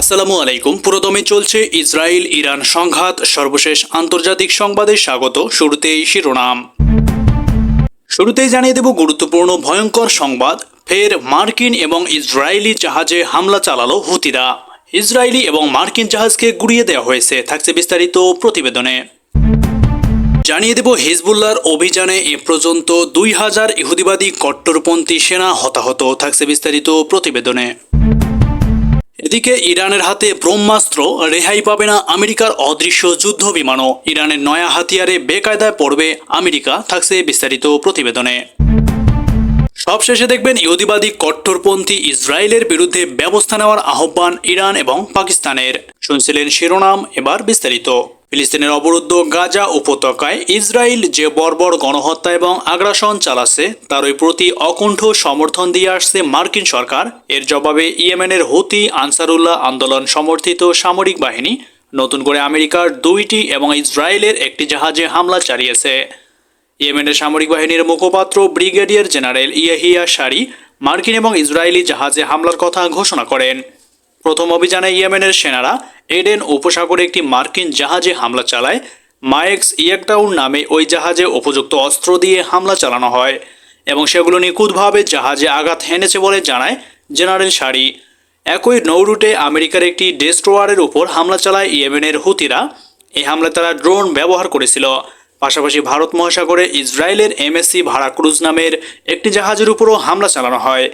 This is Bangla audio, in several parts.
আসসালামু আলাইকুম। পুরোদমে চলছে ইসরায়েল ইরান সংঘাত। সর্বশেষ আন্তর্জাতিক সংবাদে স্বাগত। শুরুতেই শিরোনাম। শুরুতেই জানিয়ে দেব গুরুত্বপূর্ণ ভয়ঙ্কর সংবাদ। ফের মার্কিন এবং ইসরায়েলি জাহাজে হামলা চালালো হুতিরা। ইসরায়েলি এবং মার্কিন জাহাজকে গুড়িয়ে দেওয়া হয়েছে। থাকছে বিস্তারিত প্রতিবেদনে। জানিয়ে দেব হিজবুল্লাহর অভিযানে এ পর্যন্ত দুই হাজার ইহুদিবাদী কট্টরপন্থী সেনা হতাহত। থাকছে বিস্তারিত প্রতিবেদনে। এদিকে ইরানের হাতে ব্রহ্মাস্ত্র রেহাই পাবে না আমেরিকার অদৃশ্য যুদ্ধ বিমানও। ইরানের নয়া হাতিয়ারে বেকায়দায় পড়বে আমেরিকা, থাকছে বিস্তারিত প্রতিবেদনে। সবশেষে দেখবেন ইহুদিবাদী কট্টরপন্থী ইসরায়েলের বিরুদ্ধে ব্যবস্থা নেওয়ার আহ্বান ইরান এবং পাকিস্তানের। শুনছিলেন শিরোনাম, এবার বিস্তারিত। ফিলিস্তিনের অবরুদ্ধ গাজা উপত্যকায় ইসরায়েল যে বর্বর গণহত্যা এবং আগ্রাসন চালাচ্ছে, তার ওই প্রতি অকুণ্ঠ সমর্থন দিয়ে আসছে মার্কিন সরকার। এর জবাবে ইয়েমেনের হুতি আনসারুল্লাহ আন্দোলন সমর্থিত সামরিক বাহিনী নতুন করে আমেরিকার দুইটি এবং ইসরায়েলের একটি জাহাজে হামলা চালিয়েছে। ইয়েমেনের সামরিক বাহিনীর মুখপাত্র ব্রিগেডিয়ার জেনারেল ইয়াহিয়া শারি মার্কিন এবং ইসরায়েলি জাহাজে হামলার কথা ঘোষণা করেন। প্রথম অভিযানে ইয়েমেনের সেনারা এডেন উপসাগরে একটি মার্কিন জাহাজে হামলা চালায়। মায়েক্স ইয়েকটাউন নামে ওই জাহাজে উপযুক্ত অস্ত্র দিয়ে হামলা চালানো হয় এবং সেগুলো নিখুঁতভাবে জাহাজে আঘাত হেনেছে বলে জানায় জেনারেল শারি একই নৌরুটে আমেরিকার একটি ডেস্ট্রোয়ারের উপর হামলা চালায় ইয়েমেনের হুতিরা। এই হামলায় তারা ড্রোন ব্যবহার করেছিল। পাশাপাশি ভারত মহাসাগরে ইসরায়েলের এমএসসি ভাড়া ক্রুজ নামের একটি জাহাজের উপরও হামলা চালানো হয়।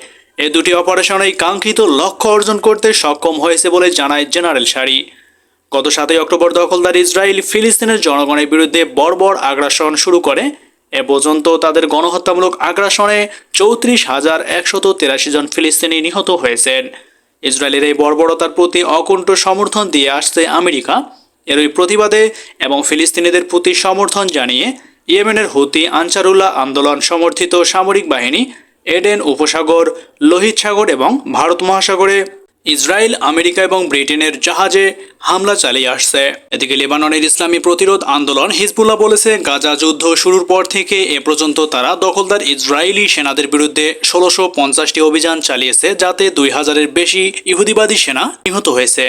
এ দুটি অপারেশনেই কাঙ্ক্ষিত লক্ষ্য অর্জন করতে সক্ষম হয়েছে বলে জানায় জেনারেল শারি গত সাতই অক্টোবর দখলদার ইসরায়েল ফিলিস্তিনের জনগণের বিরুদ্ধে বর্বর আগ্রাসন শুরু করে। এ পর্যন্ত তাদের গণহত্যামূলক আগ্রাসনে চৌত্রিশ হাজার একশত তেরাশি জন ফিলিস্তিনি নিহত হয়েছেন। ইসরায়েলের এই বর্বরতার প্রতি অকুণ্ঠ সমর্থন দিয়ে আসছে আমেরিকা। এরই প্রতিবাদে এবং ফিলিস্তিনিদের প্রতি সমর্থন জানিয়ে ইয়েমেনের হুতি আনসারুল্লাহ আন্দোলন সমর্থিত সামরিক বাহিনী এডেন উপসাগর, লোহিত সাগর এবং ভারত মহাসাগরে। ইসরায়েল, আমেরিকা এবং ব্রিটেনের জাহাজে হামলা চালিয়ে আসছে। এদিকে লেবাননের ইসলামী প্রতিরোধ আন্দোলন হিজবুল্লাহ বলেছে, গাজা যুদ্ধ শুরুর পর থেকে এ পর্যন্ত তারা দখলদার ইসরায়েলি সেনাদের বিরুদ্ধে ষোলোশো পঞ্চাশটি অভিযান চালিয়েছে, যাতে দুই হাজারের বেশি ইহুদিবাদী সেনা নিহত হয়েছে।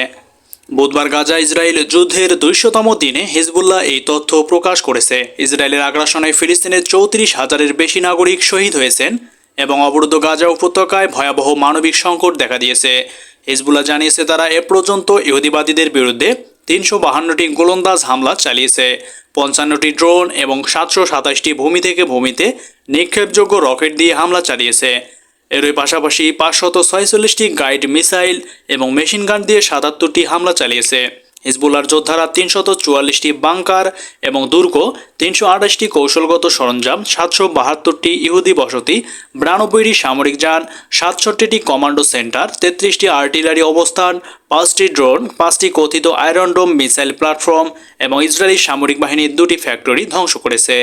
বুধবার গাজা ইসরায়েল যুদ্ধের দুইশতম দিনে হিজবুল্লাহ এই তথ্য প্রকাশ করেছে। ইসরায়েলের আগ্রাসনে ফিলিস্তিনের চৌত্রিশ হাজারের বেশি নাগরিক শহীদ হয়েছেন। এবং অবরুদ্ধ গাজা উপত্যকায় ভয়াবহ মানবিক সংকট দেখা দিয়েছে। হিজবুল্লাহ জানিয়েছে তারা এ পর্যন্ত ইহুদিবাদীদের বিরুদ্ধে তিনশো বাহান্নটি গোলন্দাজ হামলা চালিয়েছে। পঞ্চান্নটি ড্রোন এবং সাতশো সাতাশটি ভূমি থেকে ভূমিতে নিক্ষেপযোগ্য রকেট দিয়ে হামলা চালিয়েছে। এরই পাশাপাশি পাঁচশত ছয়চল্লিশটি গাইড মিসাইল এবং মেশিন গান দিয়ে সাতাত্তরটি হামলা চালিয়েছে। হিজবুল্লার যোদ্ধারা তিনশত চুয়াল্লিশটি বাংকার এবং দুর্গ, তিনশো আঠাশটি কৌশলগত সরঞ্জাম, সাতশো বাহাত্তরটি ইহুদি বসতি, বিরানব্বইটি সামরিক যান, সাতষট্টিটি কমান্ডো সেন্টার, তেত্রিশটি আর্টিলারি অবস্থান, পাঁচটি ড্রোন, পাঁচটি কথিত আয়রন ডোম মিসাইল প্ল্যাটফর্ম এবং ইসরায়েলি সামরিক বাহিনীর দুটি ফ্যাক্টরি ধ্বংস করেছে।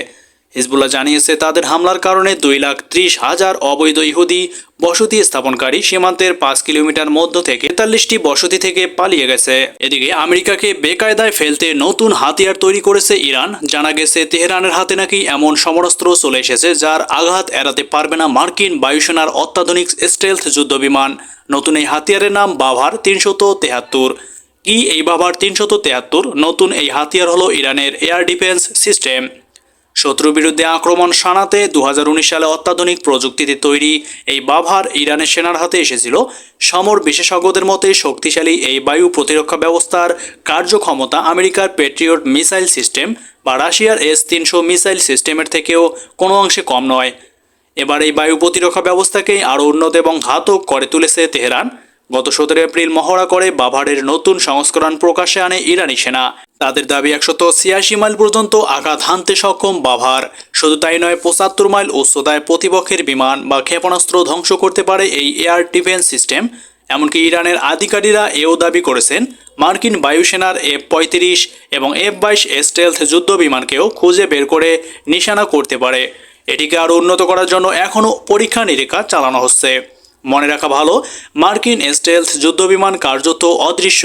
হিজবুল্লাহ জানিয়েছে, তাদের হামলার কারণে দুই লাখ ত্রিশ হাজার অবৈধ ইহুদি বসতি স্থাপনকারী সীমান্তের পাঁচ কিলোমিটার মধ্য থেকে তেতাল্লিশটি বসতি থেকে পালিয়ে গেছে। এদিকে আমেরিকাকে বেকায়দায় ফেলতে নতুন হাতিয়ার তৈরি করেছে ইরান। জানা গেছে, তেহরানের হাতে নাকি এমন সমরাস্ত্র চলে এসেছে যার আঘাত এড়াতে পারবে না মার্কিন বায়ুসেনার অত্যাধুনিক স্টেলথ যুদ্ধবিমান। নতুন এই হাতিয়ারের নাম বাভার তিনশত তেহাত্তর। কি এই বাভার তিনশত তেহাত্তর? নতুন এই হাতিয়ার হলো ইরানের এয়ার ডিফেন্স সিস্টেম। শত্রুর বিরুদ্ধে আক্রমণ সানাতে দু হাজার উনিশ সালে অত্যাধুনিক প্রযুক্তিতে তৈরি এই বাভার ইরানের সেনার হাতে এসেছিল। সমর বিশেষজ্ঞদের মতে শক্তিশালী এই বায়ু প্রতিরক্ষা ব্যবস্থার কার্যক্ষমতা আমেরিকার পেট্রিয়ট মিসাইল সিস্টেম বা রাশিয়ার এস তিনশো মিসাইল সিস্টেমের থেকেও কোনো অংশে কম নয়। এবার এই বায়ু প্রতিরক্ষা ব্যবস্থাকেই আরও উন্নত এবং ঘাতক করে তুলেছে তেহরান। গত সতেরো এপ্রিল মহড়া করে বাভারের নতুন সংস্করণ প্রকাশে আনে ইরানি সেনা। তাদের দাবি একশত ছিয়াশি মাইল পর্যন্ত আঘাত হানতে সক্ষম বাভার। শুধু তাই নয়, পঁচাত্তর মাইল উচ্চতায় প্রতিপক্ষের বিমান বা ক্ষেপণাস্ত্র ধ্বংস করতে পারে এই এয়ার ডিফেন্স সিস্টেম। এমনকি ইরানের আধিকারীরা এও দাবি করেছেন, মার্কিন বায়ুসেনার এফ পঁয়ত্রিশ এবং এফ বাইশ স্টেলথ যুদ্ধ বিমানকেও খুঁজে বের করে নিশানা করতে পারে। এটিকে আরও উন্নত করার জন্য এখনও পরীক্ষা নিরীক্ষা চালানো হচ্ছে। মনে রাখা ভালো, মার্কিন স্টেলস যুদ্ধবিমান কার্যত অদৃশ্য।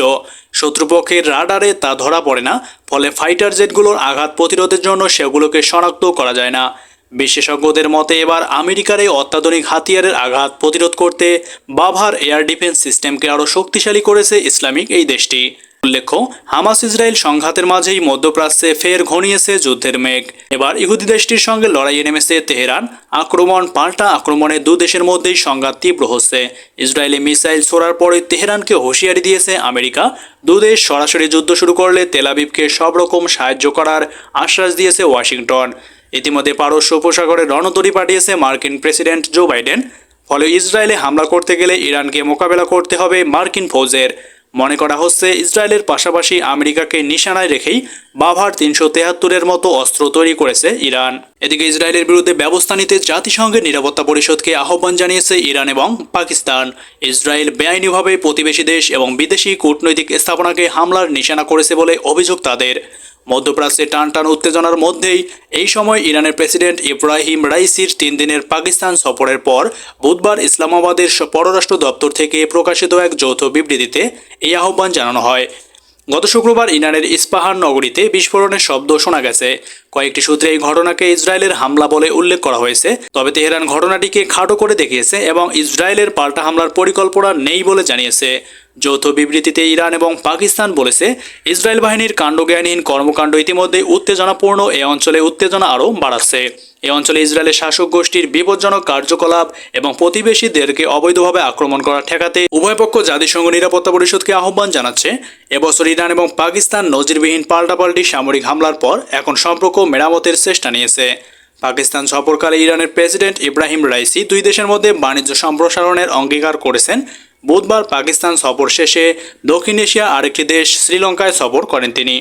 শত্রুপক্ষের রাডারে তা ধরা পড়ে না, ফলে ফাইটার জেটগুলোর আঘাত প্রতিরোধের জন্য সেগুলোকে শনাক্ত করা যায় না। বিশেষজ্ঞদের মতে, এবার আমেরিকার এই অত্যাধুনিক হাতিয়ারের আঘাত প্রতিরোধ করতে বাভার এয়ার ডিফেন্স সিস্টেমকে আরও শক্তিশালী করেছে ইসলামিক এই দেশটি। উল্লেখ্য, হামাস ইসরায়েল সংঘাতের মাঝেই মধ্যপ্রাচ্যে ফের ঘনিয়েছে যুদ্ধের মেঘ। এবার ইহুদি দেশটির সঙ্গে লড়াইয়ে নেমেছে তেহরান। আক্রমণ, পাল্টা আক্রমণে দু দেশের মধ্যেই সংঘাত তীব্র হচ্ছে। ইসরায়েলি মিসাইল ছোড়ার পরে তেহরানকে হুঁশিয়ারি দিয়েছে আমেরিকা। দু দেশ সরাসরি যুদ্ধ শুরু করলে তেলাবিবকে সব রকম সাহায্য করার আশ্বাস দিয়েছে ওয়াশিংটন। ইতিমধ্যে পারস্য উপসাগরে রণতরী পাঠিয়েছে মার্কিন প্রেসিডেন্ট জো বাইডেন। ফলে ইসরায়েলে হামলা করতে গেলে ইরানকে মোকাবেলা করতে হবে মার্কিন ফৌজের। মনে করা হচ্ছে ইসরায়েলের পাশাপাশি আমেরিকাকে নিশানায় রেখেই বাভার তিনশো তেহাত্তরের মতো অস্ত্র তৈরি করেছে ইরান। এদিকে ইসরায়েলের বিরুদ্ধে ব্যবস্থা নিতে জাতিসংঘের নিরাপত্তা পরিষদকে আহ্বান জানিয়েছে ইরান এবং পাকিস্তান। ইসরায়েল বেআইনিভাবে প্রতিবেশী দেশ এবং বিদেশি কূটনৈতিক স্থাপনাকে হামলার নিশানা করেছে বলে অভিযোগ তাদের। মধ্যপ্রাচ্যে টান টান উত্তেজনার মধ্যেই এই সময় ইরানের প্রেসিডেন্ট ইব্রাহিম রাইসির তিন দিনের পাকিস্তান সফরের পর বুধবার ইসলামাবাদের পররাষ্ট্র দপ্তর থেকে প্রকাশিত এক যৌথ বিবৃতিতে এই আহ্বান জানানো হয়। গত শুক্রবার ইরানের ইস্পাহান নগরীতে বিস্ফোরণের শব্দ শোনা গেছে। কয়েকটি সূত্রে এই ঘটনাকে ইসরায়েলের হামলা বলে উল্লেখ করা হয়েছে। তবে তেহরান ঘটনাটিকে খাটো করে দেখিয়েছে এবং ইসরায়েলের পাল্টা হামলার পরিকল্পনা নেই বলে জানিয়েছে। যৌথ বিবৃতিতে ইরান এবং পাকিস্তান বলেছে, ইসরায়েল বাহিনীর কাণ্ডজ্ঞানহীন কর্মকাণ্ড ইতিমধ্যে উত্তেজনাপূর্ণ। এ অঞ্চলে উত্তেজনা আরও বাড়াচ্ছে। এ অঞ্চলে ইসরায়েলের শাসক গোষ্ঠীর বিপজ্জনক কার্যকলাপ এবং প্রতিবেশীদেরকে অবৈধভাবে আক্রমণ করা ঠেকাতে উভয় পক্ষ জাতিসংঘ নিরাপত্তা পরিষদকে আহ্বান জানাচ্ছে। এবছর ইরান এবং পাকিস্তান নজিরবিহীন পাল্টাপাল্টি সামরিক হামলার পর এখন সম্পর্ক মেরামতের চেষ্টা নিয়েছে। পাকিস্তান সফরকালে ইরানের প্রেসিডেন্ট ইব্রাহিম রাইসি দুই দেশের মধ্যে বাণিজ্য সম্প্রসারণের অঙ্গীকার করেছেন। বুধবার পাকিস্তান সফর শেষে দক্ষিণ এশিয়া আরেকটি দেশ শ্রীলঙ্কায় সফর করেন তিনি।